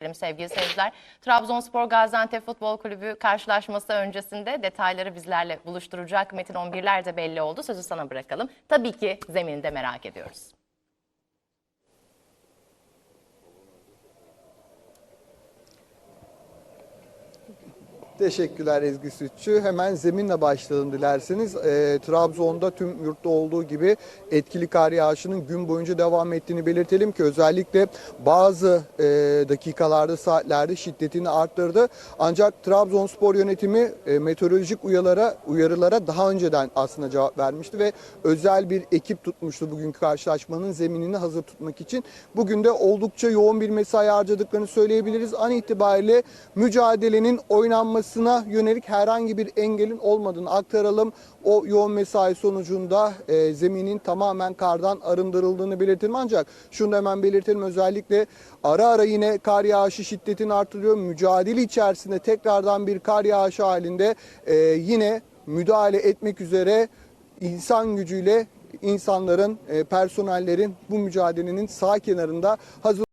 Sevgili seyirciler. Trabzonspor Gaziantep Futbol Kulübü karşılaşması öncesinde detayları bizlerle buluşturacak Metin 11'ler de belli oldu. Sözü sana bırakalım. Tabii ki zemini de merak ediyoruz. Teşekkürler Ezgi Sütçü. Hemen zeminle başlayalım dilerseniz. Ee, Trabzon'da tüm yurtta olduğu gibi etkili kar yağışının gün boyunca devam ettiğini belirtelim ki özellikle bazı e, dakikalarda, saatlerde şiddetini arttırdı. Ancak Trabzonspor yönetimi e, meteorolojik uyarılara, uyarılara daha önceden aslında cevap vermişti ve özel bir ekip tutmuştu bugünkü karşılaşmanın zeminini hazır tutmak için. Bugün de oldukça yoğun bir mesai harcadıklarını söyleyebiliriz. An itibariyle mücadelenin oynanması olmasına yönelik herhangi bir engelin olmadığını aktaralım. O yoğun mesai sonucunda e, zeminin tamamen kardan arındırıldığını belirtelim. Ancak şunu da hemen belirtelim özellikle ara ara yine kar yağışı şiddetini artırıyor. Mücadele içerisinde tekrardan bir kar yağışı halinde e, yine müdahale etmek üzere insan gücüyle insanların, e, personellerin bu mücadelenin sağ kenarında hazır